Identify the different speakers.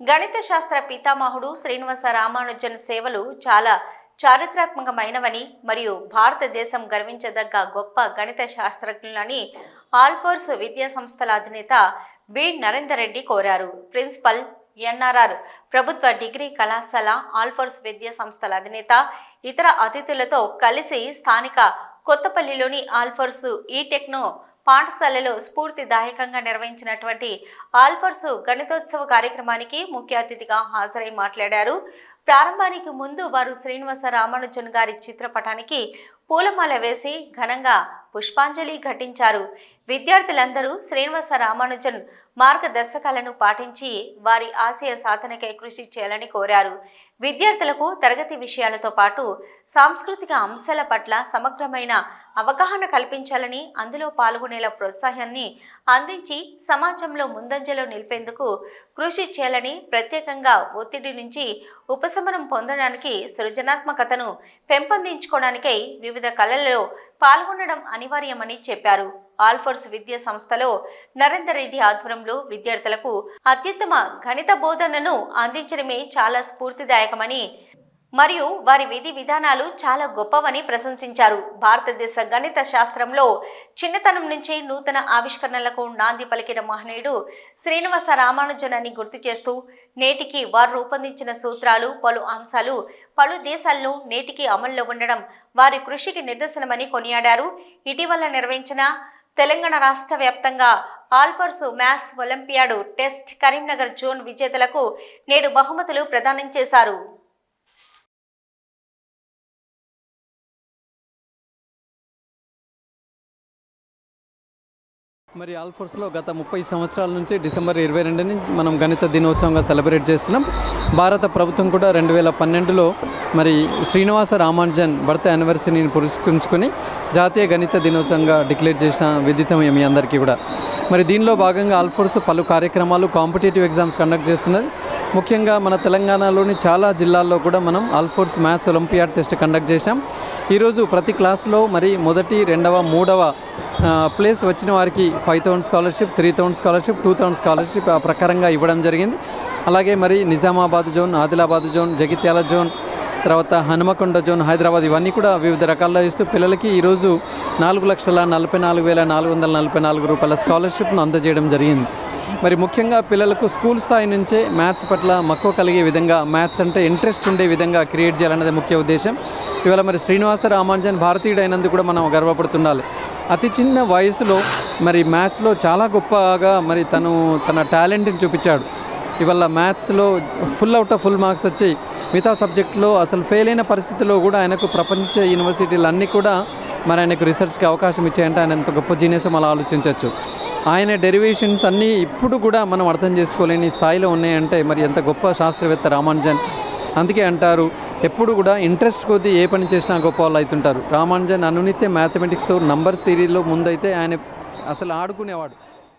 Speaker 1: గణిత శాస్త్ర పితామహుడు శ్రీనివాస రామానుజన్ సేవలు చాలా చారిత్రాత్మకమైనవని మరియు భారతదేశం గర్వించదగ్గ గొప్ప గణిత శాస్త్రజ్ఞులని ఆల్ఫోర్స్ విద్యా సంస్థల అధినేత బి నరేందర్ రెడ్డి కోరారు. ప్రిన్సిపల్ ఎన్ఆర్ఆర్ ప్రభుత్వ డిగ్రీ కళాశాల ఆల్ఫోర్స్ విద్యా సంస్థల అధినేత ఇతర అతిథులతో కలిసి స్థానిక కొత్తపల్లిలోని ఆల్ఫోర్స్ ఈ టెక్నో పాఠశాలలో స్ఫూర్తిదాయకంగా నిర్వహించినటువంటి ఆల్పర్సు గణితోత్సవ కార్యక్రమానికి ముఖ్య అతిథిగా హాజరై మాట్లాడారు. ప్రారంభానికి ముందు వారు శ్రీనివాస రామానుజన్ గారి చిత్రపటానికి పూలమాల వేసి ఘనంగా పుష్పాంజలి ఘటించారు. విద్యార్థులందరూ శ్రీనివాస రామానుజన్ మార్గదర్శకాలను పాటించి వారి ఆశయ సాధనకై కృషి చేయాలని కోరారు. విద్యార్థులకు తరగతి విషయాలతో పాటు సాంస్కృతిక అంశాల పట్ల సమగ్రమైన అవగాహన కల్పించాలని అందులో పాల్గొనేలా ప్రోత్సాహాన్ని అందించి సమాజంలో ముందంజలో నిలిపేందుకు కృషి చేయాలని ప్రత్యేకంగా ఒత్తిడి నుంచి ఉపశమనం పొందడానికి సృజనాత్మకతను పెంపొందించుకోవడానికై వివిధ కళలలో పాల్గొనడం అనివార్యమని చెప్పారు. ఆల్ఫోర్స్ విద్యా సంస్థలో నరేందర్ రెడ్డి ఆధ్వర్యంలో విద్యార్థులకు అత్యుత్తమ గణిత బోధనను అందించడమే చాలా స్ఫూర్తిదాయకమని మరియు వారి విధి విధానాలు చాలా గొప్పవని ప్రశంసించారు. భారతదేశ గణిత శాస్త్రంలో చిన్నతనం నుంచే నూతన ఆవిష్కరణలకు నాంది పలికిన మహనీయుడు శ్రీనివాస రామానుజన్ అని గుర్తు చేస్తూ నేటికి వారు రూపొందించిన సూత్రాలు పలు అంశాలు పలు దేశాల్లో నేటికి అమల్లో ఉండడం వారి కృషికి నిదర్శనమని కొనియాడారు. ఇటీవల నిర్వహించిన తెలంగాణ రాష్ట్ర వ్యాప్తంగా Alphores maths olympiad test Karimnagar zone విజేతలకు నేడు బహుమతులు ప్రదానం చేశారు.
Speaker 2: మరి ఆల్ఫోర్స్లో గత ముప్పై సంవత్సరాల నుంచి డిసెంబర్ ఇరవై రెండుని మనం గణిత దినోత్సవంగా సెలబ్రేట్ చేస్తున్నాం. భారత ప్రభుత్వం కూడా రెండు వేల పన్నెండులో మరి శ్రీనివాస రామానుజన్ బర్త్ యానివర్సరీని పురస్కరించుకొని జాతీయ గణిత దినోత్సవంగా డిక్లేర్ చేసిన విదితమే మీ అందరికీ కూడా. మరి దీనిలో భాగంగా ఆల్ఫోర్స్ పలు కార్యక్రమాలు కాంపిటేటివ్ ఎగ్జామ్స్ కండక్ట్ చేస్తున్నది. ముఖ్యంగా మన తెలంగాణలోని చాలా జిల్లాల్లో కూడా మనం Alphores maths olympiad test conduct చేశాం. ఈరోజు ప్రతి క్లాస్లో మరి మొదటి రెండవ మూడవ ప్లేస్ వచ్చిన వారికి five thousand scholarship three thousand scholarship two thousand scholarship ఆ ప్రకారంగా ఇవ్వడం జరిగింది. అలాగే మరి Nizamabad zone Adilabad zone Jagtial zone తర్వాత హనుమకొండ జోన్ హైదరాబాద్ ఇవన్నీ కూడా వివిధ రకాల్లో ఇస్తూ పిల్లలకి ఈరోజు నాలుగు లక్షల నలభై నాలుగు వేల నాలుగు వందల నలభై నాలుగు రూపాయల స్కాలర్షిప్ను అందజేయడం జరిగింది. మరి ముఖ్యంగా పిల్లలకు స్కూల్ స్థాయి నుంచే మ్యాథ్స్ పట్ల మక్కువ కలిగే విధంగా మ్యాథ్స్ అంటే ఇంట్రెస్ట్ ఉండే విధంగా క్రియేట్ చేయాలన్నది ముఖ్య ఉద్దేశం. ఇవాళ మరి శ్రీనివాస రామానుజన్ భారతీయుడైనందుకు కూడా మనం గర్వపడుతుండాలి. అతి చిన్న వయసులో మరి మ్యాథ్స్లో చాలా గొప్పగా మరి తను తన టాలెంట్ని చూపించాడు. ఇవాళ మ్యాథ్స్లో full out of full marks వచ్చి మిగతా సబ్జెక్టులో అసలు ఫెయిల్ అయిన పరిస్థితిలో కూడా ఆయనకు ప్రపంచ యూనివర్సిటీలు అన్నీ కూడా మరి ఆయనకు రీసెర్చ్కి అవకాశం ఇచ్చాయంటే ఆయన ఎంత గొప్ప జీనియస్ అలా ఆలోచించవచ్చు ఆయన డెరివేషన్స్ అన్నీ ఇప్పుడు కూడా మనం అర్థం చేసుకోలేని స్థాయిలో ఉన్నాయంటే మరి ఎంత గొప్ప శాస్త్రవేత్త రామానుజన్. అందుకే అంటారు ఎప్పుడు కూడా ఇంట్రెస్ట్ కొద్దీ ఏ పని చేసినా గొప్ప వాళ్ళు అవుతుంటారు. రామానుజన్ అనునిత్య మ్యాథమెటిక్స్తో నంబర్స్ థిరీలో ముందైతే ఆయన అసలు ఆడుకునేవాడు.